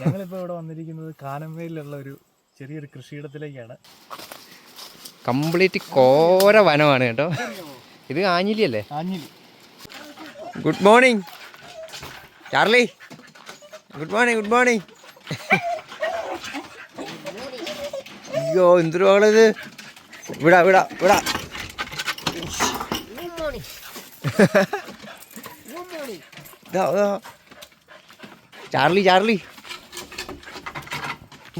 ഞങ്ങളിപ്പോ ഇവിടെ വന്നിരിക്കുന്നത് കാനമ്പയിലുള്ള ഒരു ചെറിയൊരു കൃഷിയിടത്തിലേക്കാണ്. കംപ്ലീറ്റ് കോര വനമാണ് കേട്ടോ. ഇത് ആഞ്ഞിലി അല്ലേ? ആഞ്ഞിലി. Good morning Charlie. Good morning good morning അയ്യോ എന്തൊരു മകളിത് വിടാ വിടാ വിടാ. ഗുഡ് ഇതാ. Charlie Charlie.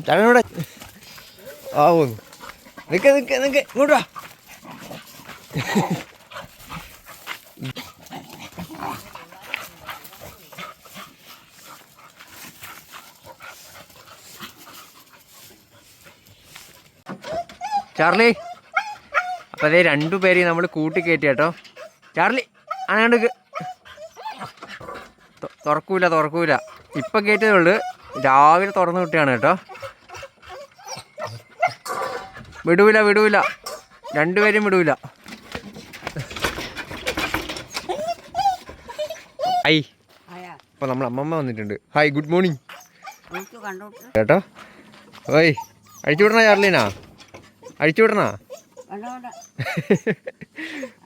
ചാർലി ഇവിടെ ആ പോന്നു. നിക്ക് നിക്ക് നിക്ക്. ഇങ്ങോട്ട് വാ. ചാർലി അപ്പോൾ അതേ രണ്ടു പേരെയും നമ്മൾ കൂട്ടി കേട്ടോ. ചാർലി തൊ- തുറക്കൂല തുറക്കൂല. ഇപ്പം കയറ്റിയതേ ഉള്ളു. രാവിലെ തുറന്നു കിട്ടിയാണ് കേട്ടോ. വിടൂല വിടൂല. രണ്ടുപേരും വിടൂല. ഐ അപ്പോൾ നമ്മൾ അമ്മമ്മ വന്നിട്ടുണ്ട്. Hi good morning. കേട്ടോ. ഓയ് അഴിച്ചു വിടണ ചാർലീനാ അഴിച്ചു വിടണ?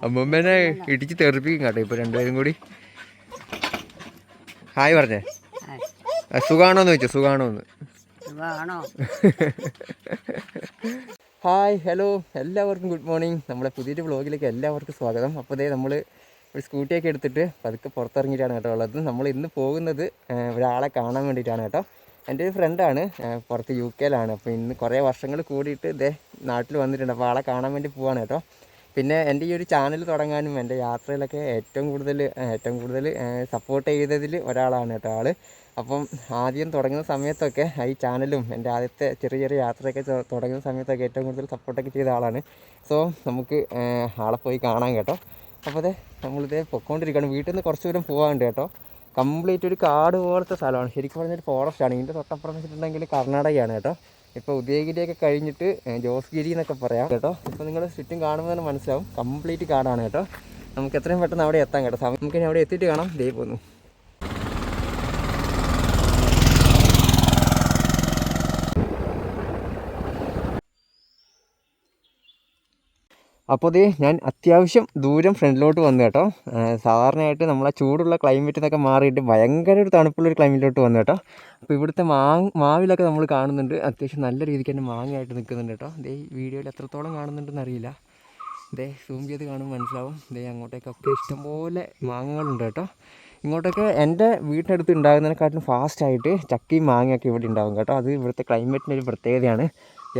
അമ്മമ്മേനെ ഇടിച്ച് തെറിപ്പിക്കും കേട്ടോ ഇപ്പൊ രണ്ടുപേരും കൂടി. ഹായ് പറഞ്ഞേ. സുഖാണോന്ന് ചോദിച്ചു സുഖാണോന്ന്. ഹായ് ഹലോ എല്ലാവർക്കും ഗുഡ് മോർണിംഗ്. നമ്മളെ പുതിയൊരു വ്ളോഗിലേക്ക് എല്ലാവർക്കും സ്വാഗതം. അപ്പോൾ ഇതേ നമ്മൾ ഒരു സ്കൂട്ടിയൊക്കെ എടുത്തിട്ട് പതുക്കെ പുറത്തിറങ്ങിയിട്ടാണ് കേട്ടോ ഉള്ളത്. നമ്മൾ ഇന്ന് പോകുന്നത് ഒരാളെ കാണാൻ വേണ്ടിയിട്ടാണ് കേട്ടോ. എന്റെ ഒരു ഫ്രണ്ടാണ് പുറത്ത് യു കെയിലാണ് അപ്പോൾ ഇന്ന് കുറേ വർഷങ്ങൾ കൂടിയിട്ട് ഇതേ നാട്ടിൽ വന്നിട്ടുണ്ട്. അപ്പോൾ ആളെ കാണാൻ വേണ്ടി പോവാണ് കേട്ടോ. പിന്നെ എന്റെ ഈ ഒരു ചാനൽ തുടങ്ങാനും എന്റെ യാത്രയിലൊക്കെ ഏറ്റവും കൂടുതൽ ഏറ്റവും കൂടുതൽ സപ്പോർട്ട് ചെയ്തതിൽ ഒരാളാണ് കേട്ടോ ആൾ അപ്പം ആദ്യം തുടങ്ങുന്ന സമയത്തൊക്കെ ഈ ചാനലും എന്റെ ആദ്യത്തെ ചെറിയ ചെറിയ യാത്രയൊക്കെ തുടങ്ങുന്ന സമയത്തൊക്കെ ഏറ്റവും കൂടുതൽ സപ്പോർട്ടൊക്കെ ചെയ്ത ആളാണ്. സോ നമുക്ക് ആളെ പോയി കാണാം കേട്ടോ. അപ്പോൾ അതെ നമ്മളിതേ പൊക്കോണ്ടിരിക്കുകയാണ് വീട്ടിൽ നിന്ന് കുറച്ച് ദൂരം പോകാനുണ്ട് കേട്ടോ. കംപ്ലീറ്റ് ഒരു കാട് പോലത്തെ സ്ഥലമാണ്. ശരിക്കും പറഞ്ഞാൽ ഒരു ഫോറസ്റ്റ് ആണ്. ഇതിന്റെ തൊട്ടപ്പുറം വെച്ചിട്ടുണ്ടെങ്കിൽ കർണാടകയാണ് കേട്ടോ. ഇപ്പോൾ ഉദയഗിരിയൊക്കെ കഴിഞ്ഞിട്ട് ജോസ്ഗിരി എന്നൊക്കെ പറയാം കേട്ടോ. ഇപ്പോൾ നിങ്ങൾ ചുറ്റും കാണുമ്പോൾ തന്നെ മനസ്സിലാവും. കംപ്ലീറ്റ് കാടാണ് കേട്ടോ. നമുക്ക് എത്രയും പെട്ടെന്ന് അവിടെ എത്താം കേട്ടോ. സമയം നമുക്കിനി അവിടെ എത്തിയിട്ട് കാണാം. ദേ പോന്നു. അപ്പോൾ ദേ ഞാൻ അത്യാവശ്യം ദൂരം ഫ്രണ്ടിലോട്ട് വന്നു കേട്ടോ. സാധാരണയായിട്ട് നമ്മളെ ചൂടുള്ള ക്ലൈമറ്റ് എന്നൊക്കെ മാറിയിട്ട് ഭയങ്കര ഒരു തണുപ്പുള്ളൊരു ക്ലൈമറ്റിലോട്ട് വന്നു കേട്ടോ. അപ്പോൾ ഇവിടുത്തെ മാങ് മാവിലൊക്കെ നമ്മൾ കാണുന്നുണ്ട്. അത്യാവശ്യം നല്ല രീതിക്ക് തന്നെ മാങ്ങയായിട്ട് നിൽക്കുന്നുണ്ട് കേട്ടോ. ഈ വീഡിയോയിൽ എത്രത്തോളം കാണുന്നുണ്ടെന്ന് അറിയില്ല. ദേ സൂം ചെയ്ത് കാണുമ്പോൾ മനസ്സിലാവും. ദേ അങ്ങോട്ടേക്കൊക്കെ ഇഷ്ടംപോലെ മാങ്ങകളുണ്ട് കേട്ടോ. ഇങ്ങോട്ടൊക്കെ എന്റെ വീട്ടിനടുത്ത് ഉണ്ടാകുന്നതിനെക്കാട്ടിലും ഫാസ്റ്റായിട്ട് ചക്കയും മാങ്ങയൊക്കെ ഇവിടെ ഉണ്ടാകും കേട്ടോ. അത് ഇവിടുത്തെ ക്ലൈമറ്റിന്റെ ഒരു പ്രത്യേകതയാണ്.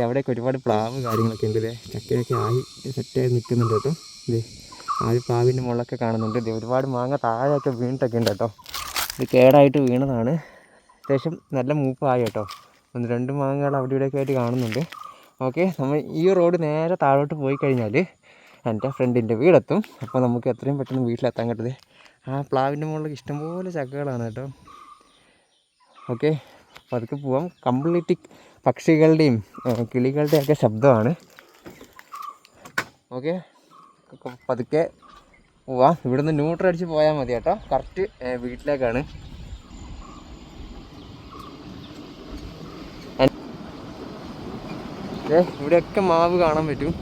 അവിടെയൊക്കെ ഒരുപാട് പ്ലാവ് കാര്യങ്ങളൊക്കെ ഉണ്ട് അല്ലേ ചക്കയൊക്കെ ആയി സെറ്റായി നിൽക്കുന്നുണ്ട് കേട്ടോ. ദേ ആ ഒരു പ്ലാവിന്റെ മുകളിലൊക്കെ കാണുന്നുണ്ട്. ദേ ഒരുപാട് മാങ്ങ താഴെയൊക്കെ വീണിട്ടൊക്കെ ഉണ്ട് കേട്ടോ. ഇത് കേടായിട്ട് വീണതാണ്. അത്യാവശ്യം നല്ല മൂപ്പായി കേട്ടോ. ഒന്ന് രണ്ട് മാങ്ങകൾ അവിടെ ഇവിടെയൊക്കെ ആയിട്ട് കാണുന്നുണ്ട്. ഓക്കെ നമ്മൾ ഈ റോഡ് നേരെ താഴോട്ട് പോയി കഴിഞ്ഞാൽ എന്റെ ഫ്രണ്ടിന്റെ വീടെത്തും. അപ്പോൾ നമുക്ക് എത്രയും പെട്ടെന്ന് വീട്ടിലെത്താൻ കേട്ടത് ആ പ്ലാവിന്റെ മുകളിൽ ഇഷ്ടംപോലെ ചക്കകളാണ് കേട്ടോ. ഓക്കെ അപ്പോൾ അതൊക്കെ പോവാം. കംപ്ലീറ്റ് പക്ഷികളുടെയും ഏഹ്, കിളികളുടെയും ഒക്കെ ശബ്ദമാണ്. ഓക്കെ. പതുക്കെ പോവാം. ഇവിടുന്ന് ന്യൂട്രൽ അടിച്ച് പോയാൽ മതി കേട്ടോ. കറക്റ്റ് വീട്ടിലേക്കാണ്. ഇവിടെയൊക്കെ മാവ് കാണാൻ പറ്റും.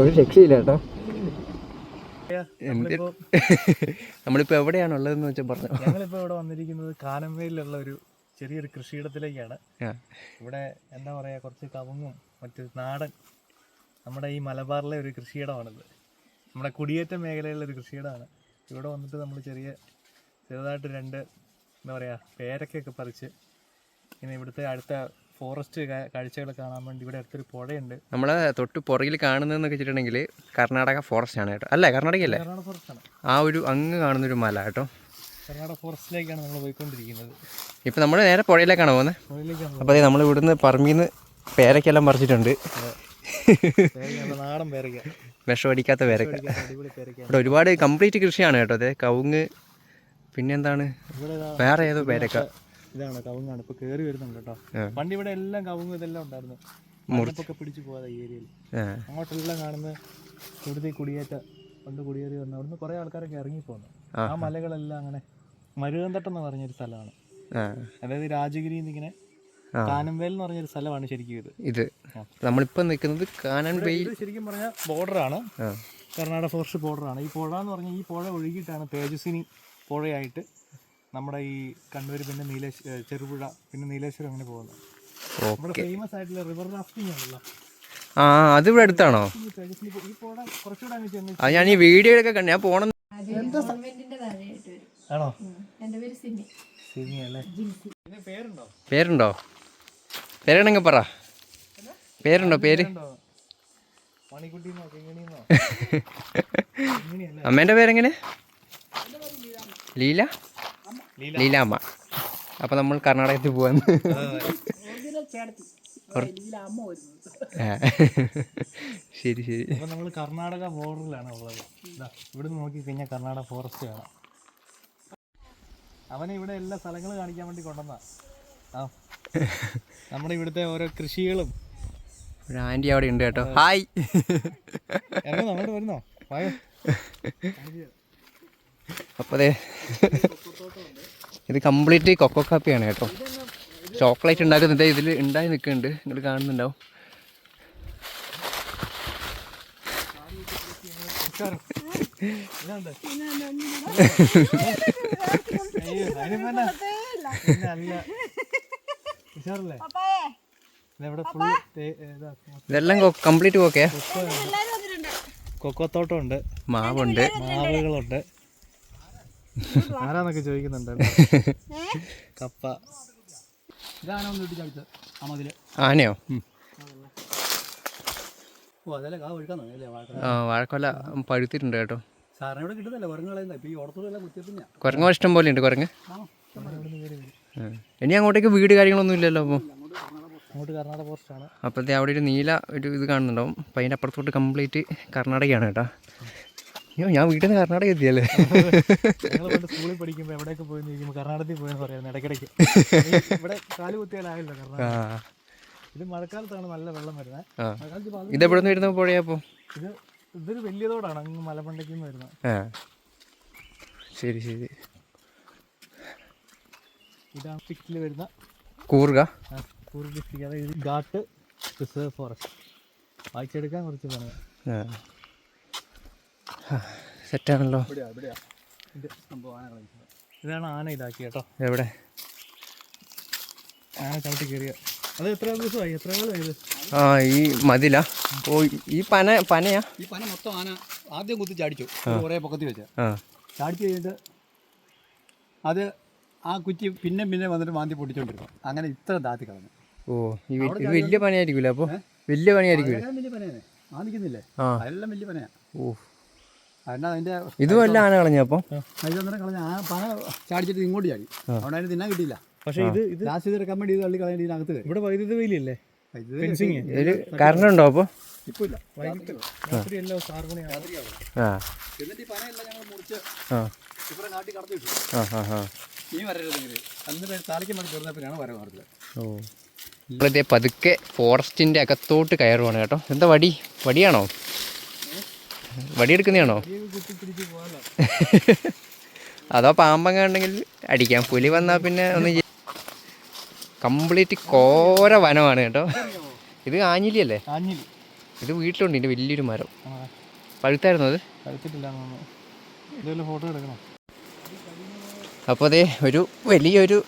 ഒരു രക്ഷയില്ല കേട്ടോ. നമ്മളിപ്പോ നമ്മളിപ്പോൾ എവിടെയാണ് ഉള്ളതെന്ന് വെച്ചാൽ പറഞ്ഞു. ഞങ്ങളിപ്പോ ഇവിടെ വന്നിരിക്കുന്നത് കാനമ്പയിലുള്ള ഒരു ചെറിയൊരു കൃഷിയിടത്തിലേക്കാണ്. ഇവിടെ എന്താ പറയുക കുറച്ച് കവുങ്ങും മറ്റ് നാടൻ നമ്മുടെ ഈ മലബാറിലെ ഒരു കൃഷിയിടമാണിത്. നമ്മുടെ കുടിയേറ്റ മേഖലയിലുള്ള ഒരു കൃഷിയിടമാണ്. ഇവിടെ വന്നിട്ട് നമ്മൾ ചെറിയ ചെറുതായിട്ട് രണ്ട് എന്താ പറയുക പേരക്കൊക്കെ പറിച്ച് പിന്നെ ഇവിടുത്തെ അടുത്ത ഫോറസ്റ്റ് കാഴ്ചകൾ കാണാൻ വേണ്ടി ഇവിടെ അടുത്തൊരു പുഴയുണ്ട്. നമ്മളെ തൊട്ട് പുറകിൽ കാണുന്നതെന്ന് വെച്ചിട്ടുണ്ടെങ്കിൽ കർണാടക ഫോറസ്റ്റ് ആണ് കേട്ടോ. അല്ലേ? കർണാടകയല്ലേ? കർണാടക ഫോറസ്റ്റ് ആണ്. ആ ഒരു അങ്ങ് കാണുന്നൊരു മല കേട്ടോ. കർണാടക ഫോറസ്റ്റിലേക്കാണ് നമ്മൾ പോയിക്കൊണ്ടിരിക്കുന്നത്. ഇപ്പം നമ്മൾ നേരെ പുഴയിലേക്കാണ് പോകുന്നത് പുഴയിലേക്കാണ് അപ്പോൾ അതെ നമ്മൾ ഇവിടുന്ന് പറമ്പിന്ന് പേരക്കെല്ലാം പറിച്ചിട്ടുണ്ട്. നാടൻ പേരക്ക വിഷം അടിക്കാത്ത പേരക്ക ഇവിടെ ഒരുപാട് കംപ്ലീറ്റ് കൃഷിയാണ് കേട്ടോ അതെ കവുങ്ങ് പിന്നെന്താണ്? വേറെ ഏതോ പേരക്ക ഇതാണ് കവുങ്ങാണ്. ഇപ്പൊ കേറി വരുന്നുണ്ട് കേട്ടോ. പണ്ട് ഇവിടെ എല്ലാം കവുങ്ങ് ഇതെല്ലാം ഉണ്ടായിരുന്നു. മുറിപ്പൊക്കെ പിടിച്ചു പോകാതെ ഈ ഏരിയയിൽ. അങ്ങോട്ടെല്ലാം കാണുന്ന കുടുതൽ കുടിയേറ്റ. പണ്ട് കുടിയേറി വന്നു അവിടുന്ന് കുറെ ആൾക്കാരൊക്കെ ഇറങ്ങി പോന്നു. ആ മലകളെല്ലാം അങ്ങനെ മരുകന്തട്ടം എന്ന് പറഞ്ഞൊരു സ്ഥലമാണ്. അതായത് രാജഗിരി ഇങ്ങനെ ആ. കാനംവേൽ എന്ന് പറഞ്ഞൊരു സ്ഥലമാണ് ശരിക്കും ഇത്. ഇത് നമ്മളിപ്പോൾ നിൽക്കുന്നത് കാനൻവേൽ. ശരിക്കും പറഞ്ഞ ബോർഡറാണ് ആ. കർണാടക ഫോറസ്റ്റ് ബോർഡറാണ് ഈ പുഴ എന്ന് പറഞ്ഞാൽ ഈ പുഴ ഒഴുകിയിട്ടാണ് തേജസ്വിനി പുഴയായിട്ട് നമ്മുടെ ഈ കണ്ണൂർ പിന്നെ നീലേശ് ചെറുപുഴ പിന്നെ നീലേശ്വരം അങ്ങനെ പോകുന്നത്. നമ്മുടെ ഫേമസ് ആയിട്ടുള്ള റിവർ റാഫ്റ്റിംഗ് ആണല്ലോ. ആ അത് ഇവിടെ അടുത്താണോ ചെന്ന് ഞാൻ ഈ വീഡിയോയിലൊക്കെ കണ്ടു ഞാൻ പോണം ആണോ? എന്റെ പേര് സിമി. സിമി അല്ലേ പേരുണ്ടോ? പേരുണ്ടോ? പേരാണെങ്കിൽ പറ. പേരുണ്ടോ പേര്? അമ്മേന്റെ പേരെങ്ങനെ? ലീല? ലീല. അമ്മ അപ്പോൾ നമ്മൾ കർണാടകത്തിൽ പോവാന്ന്. ശരി ശരി. നമ്മൾ കർണാടക ബോർഡറിലാണ് ഉള്ളത്. ഇവിടുന്ന് നോക്കി കഴിഞ്ഞാൽ കർണാടക ഫോറസ്റ്റ് കാണാം. അവനെ ഇവിടെ എല്ലാ സ്ഥലങ്ങളും കാണിക്കാൻ വേണ്ടി കൊണ്ടുവന്ന. ആ. നമ്മുടെ ഇവിടുത്തെ ഓരോ കൃഷികളും. ഒരു ആന്റി അവിടെ ഉണ്ട് കേട്ടോ. ഹായ്. ഇറങ്ങുന്നോ അങ്ങോട്ട് വരുന്നോ? വായോ. അപ്പോൾ അതെ ഇത് കംപ്ലീറ്റ് കൊക്കോ കാപ്പിയാണ് കേട്ടോ. ചോക്ലേറ്റ് ഉണ്ടാക്കുന്നുണ്ട് ഇതിൽ ഉണ്ടായി നിൽക്കുന്നുണ്ട്. നിങ്ങൾ കാണുന്നുണ്ടാവും. ഇതുണ്ട്. ഇതെല്ലാം കംപ്ലീറ്റ് ഓക്കെ കൊക്കോത്തോട്ടം ഉണ്ട് മാവുണ്ട്. മാവുകളുണ്ട്. ആരാന്നൊക്കെ ചോദിക്കുന്നുണ്ട്. കപ്പ. ആനയോ? ആ വാഴക്കൊല പഴുത്തിട്ടുണ്ട് കേട്ടോ. സാറിന് ഇവിടെ കിട്ടുന്നല്ലേ കുരങ്ങളെന്ന് ഇപ്പൊ ഈ ഓടത്തോടെല്ലാം കുത്തിയപ്പിഞ്ഞ കുരങ്ങ് ഇഷ്ടം പോലെ ഉണ്ട് കുരങ്ങ്. ഇനി അങ്ങോട്ടേക്ക് വീട് കാര്യങ്ങളൊന്നും ഇല്ലല്ലോ അപ്പോൾ അങ്ങോട്ട് കർണാടക അപ്പോഴത്തെ അവിടെ ഒരു നീല ഒരു ഇത് കാണുന്നുണ്ടാവും. അപ്പം അതിന്റെ അപ്പുറത്തോട്ട് കംപ്ലീറ്റ് കർണാടകയാണ് കേട്ടോ. അയ്യോ ഞാൻ വീട്ടിൽ നിന്ന് കർണാടക എത്തിയല്ലേ? സ്കൂളിൽ പഠിക്കുമ്പോൾ എവിടെയൊക്കെ പോയി ചോദിക്കുമ്പോൾ കർണാടകത്തിൽ പോയെന്ന് പറയുന്നത് ഇടയ്ക്കിടയ്ക്ക്. ഇവിടെ കാൽ കുത്തിയാലായല്ലോ കർണാടക. ഇത് മഴക്കാലത്താണ് നല്ല വെള്ളം വരുന്നത്. ഇതെവിടെ നിന്ന് വരുന്ന പുഴയപ്പോൾ ഇത് ഇതൊരു വലിയ തോടാണ് അങ്ങ് മലമണ്ടയ്ക്ക് നിന്ന് വരുന്നത്. ആ. ശരി ശരി. ഇതാണ് ഡിസ്ട്രിക്റ്റിൽ വരുന്ന കൂർഗ. ആ, കൂർഗ് ഡിസ്ട്രിക്ട് അതായത് ഘാട്ട് റിസർവ് ഫോറസ്റ്റ്. വായിച്ചെടുക്കാൻ കുറച്ച് പണിയാണ് ആ. സെറ്റാണല്ലോ. ഇവിടെയാ ഇവിടെയാ. ഇത് സംഭവം ആന കളിക്കുന്നത്. ഇതാണ് ആന ഇതാക്കി കേട്ടോ. എവിടെ? ആന ചവിട്ടി കയറിയ അത് എത്ര ദിവസമായി? എത്ര കാലമായി ആ ഈ മതില. ഓ ഈ പന പനയാ? ഈ പന മൊത്തം ആന ആദ്യം കുത്തി ചാടിച്ചു. കുറേ പൊക്കത്തി വെച്ച്. ആ. ചാടിച്ചു കഴിഞ്ഞിട്ട് അത് ആ കുറ്റി പിന്നെ പിന്നെ വന്നിട്ട് മാന്തി പൊട്ടിച്ചോണ്ടിരുന്നു. അങ്ങനെ ഇത്ര താത്തി കളഞ്ഞു. ഓ ഈ വി- ഇത് വലിയ പണിയായിരിക്കൂല അപ്പോൾ വലിയ പനയായിരിക്കില്ല അതെല്ലാം വലിയ പനയാണ്. ആ. അതെല്ലാം വലിയ പനയാ. ഓ. ഇതും അല്ല ആന കളഞ്ഞപ്പോൾ അന്നേരം കളഞ്ഞ ആ പന ചാടിച്ചിട്ട് ഇങ്ങോട്ട് ചാടി. അവിടെ അതിന് തിന്നാൻ കിട്ടിയില്ല. പക്ഷേ ഇത് ഇത് ലാസ്റ്റ് ഇത് റെക്കമെൻഡ് ചെയ്ത് തള്ളി കളയേണ്ടി ഇതിനകത്ത് വരും ഇവിടെ വൈദ്യുതി വേലിയല്ലേ ഫെൻസിങ് ഇതിൽ കറണ്ട് ഉണ്ടോ അപ്പോൾ ഇപ്പം ഇല്ല വൈകിട്ട് രാത്രി എല്ലാം ആറ് ആ. എന്നിട്ട് ഈ പനയെല്ലാം ഞങ്ങൾ മുറിച്ച് ആ. കടത്തി വിട്ടു ആ ആ ആ. വരരുതെങ്കിൽ തീർന്നപ്പോഴാണ് മാറിയത് ഓ. നമ്മളിതേ പതുക്കെ ഫോറസ്റ്റിന്റെ അകത്തോട്ട് കയറുവാണ് കേട്ടോ. എന്താ വടി? വടിയാണോ? വടിയെടുക്കുന്നതാണോ? അതോ പാമ്പങ്ങ ഉണ്ടെങ്കിൽ അടിക്കാം. പുലി വന്നാ പിന്നെ ഒന്ന് കംപ്ലീറ്റ് കോര വനമാണ് കേട്ടോ. ഇത് ആഞ്ഞിലി. അല്ലേ ഇത് വീട്ടിലുണ്ട് ഇതിന്റെ വലിയൊരു മരം. പഴുത്തായിരുന്നു അത്? ഫോട്ടോ എടുക്കണം? അപ്പോൾ അതെ ഒരു വലിയൊരു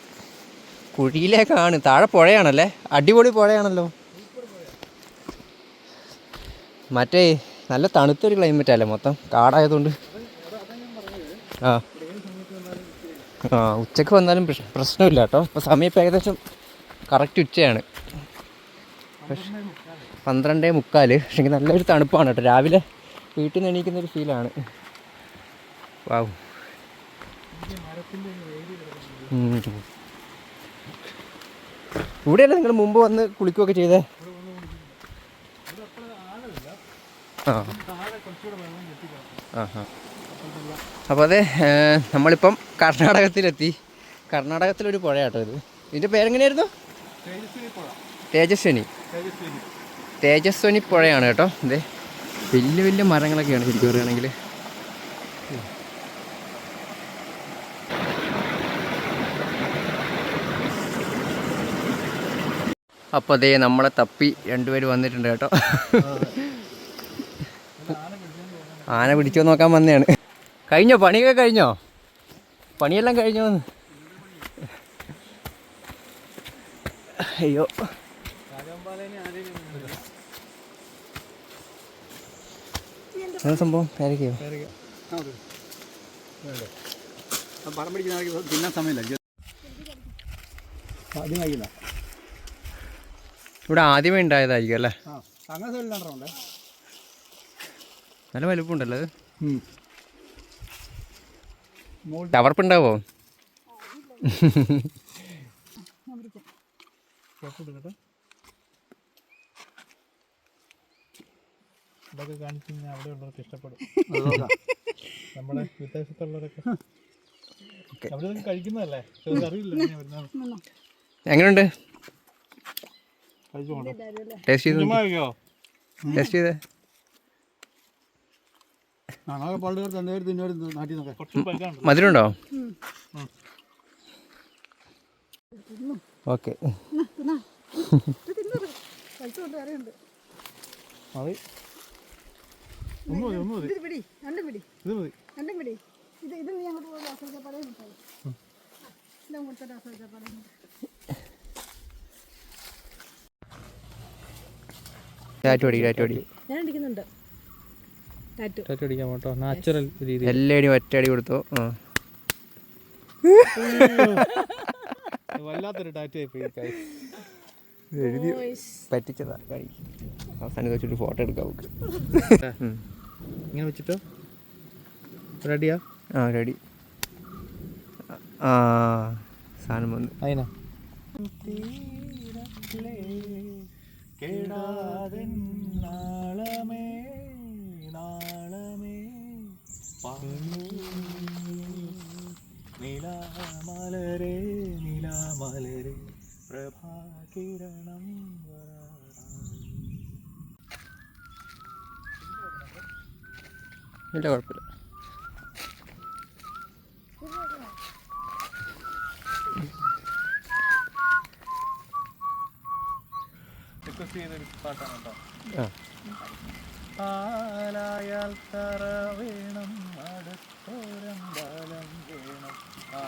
കുഴിയിലേക്കാണ്. താഴെ പുഴയാണല്ലേ? അടിപൊളി പുഴയാണല്ലോ. മറ്റേ നല്ല തണുത്തൊരു ക്ലൈമറ്റ് അല്ലേ മൊത്തം? കാടായതുകൊണ്ട്. ആ. ആ ഉച്ചയ്ക്ക് വന്നാലും പ്രശ്നമില്ല കേട്ടോ. ഇപ്പോൾ സമയം ഏകദേശം കറക്റ്റ് ഉച്ചയാണ്. പക്ഷെ പന്ത്രണ്ടേ മുക്കാൽ പക്ഷേ നല്ലൊരു തണുപ്പാണ് കേട്ടോ. രാവിലെ വീട്ടിൽ നിന്ന് എണീക്കുന്ന ഒരു ഫീലാണ് വാവ്. ഇവിടെയല്ലേ നിങ്ങൾ മുമ്പ് വന്ന് കുളിക്കുകയൊക്കെ ചെയ്തേ? ആ. അപ്പോൾ അതെ നമ്മളിപ്പം കർണാടകത്തിലെത്തി. കർണാടകത്തിലൊരു പുഴ കേട്ടോ ഇത്. ഇതിന്റെ പേരെങ്ങനെയായിരുന്നു? തേജസ്വിനി തേജസ്വിനി. പുഴയാണ് കേട്ടോ. അതെ വലിയ വലിയ മരങ്ങളൊക്കെയാണ് ശരിക്കും പറയുകയാണെങ്കിൽ. അപ്പോൾ അതേ നമ്മളെ തപ്പി രണ്ടുപേര് വന്നിട്ടുണ്ട് കേട്ടോ. ആന പിടിച്ചോ നോക്കാൻ വന്നെയാണ് കഴിഞ്ഞോ? പണിയൊക്കെ കഴിഞ്ഞോ? പണിയെല്ലാം കഴിഞ്ഞോന്ന്? അയ്യോ. എന്താ സംഭവം? പേരക്കയോ പടം പിടിക്കുന്ന തിന്നാൻ സമയമില്ല ആദ്യം കഴിക്കില്ല ഇവിടെ ആദ്യമേ ഉണ്ടായതായിരിക്കും അല്ലേ നല്ല വലുപ്പമുണ്ടല്ലോ അത്. മുകളിൽ ചവർപ്പുണ്ടാവോ കേട്ടോ ഇതൊക്കെ കാണിച്ചു അവിടെ ഉള്ളവർക്ക് ഇഷ്ടപ്പെടും. നമ്മുടെ വിദേശത്തുള്ളവരൊക്കെ. അവിടെ കഴിക്കുന്നതല്ലേ? അറിയില്ല എങ്ങനെയുണ്ട് ടേസ്റ്റ് ചെയ്ത് ചെയ്തേ. മധുരമുണ്ടോ ഓക്കെ. മതി. ഒന്ന് മതി ഒന്ന് മതി പിടി രണ്ടും പിടി. ഇത് മതി. രണ്ടും പിടി. ഇത് ഇത് നീ അങ്ങോട്ട് പോയി ആശ്രയിച്ചപ്പാടേ വിട്ടോളൂ ഇതും കൊടുത്തിട്ട് ആശ്രയിച്ചപ്പാടേ ടാറ്റു അടി ഞാൻ അടിക്കുന്നുണ്ട്. ടാറ്റു ടാറ്റ അടിക്കാൻ കേട്ടോ. നാച്ചുറൽ രീതി എല്ലാടിയും ഒറ്റയടി കൊടുത്തു. വല്ലാത്തൊരു ടാറ്റ ആയി പോയി എഴുതി പറ്റിച്ചതാ കൈ അവസാനം വെച്ചിട്ട് ഫോട്ടോ എടുക്കാം നമുക്ക്. ഇങ്ങനെ വെച്ചിട്ടോ? റെഡിയാ ആ റെഡി ആ സാധനം വന്ന്. അതിനാ നാളമേ വലിയ കുഴപ്പമില്ല. പാലായാൽ തറ വേണം അടുത്തോരം ബലം വേണം. ആ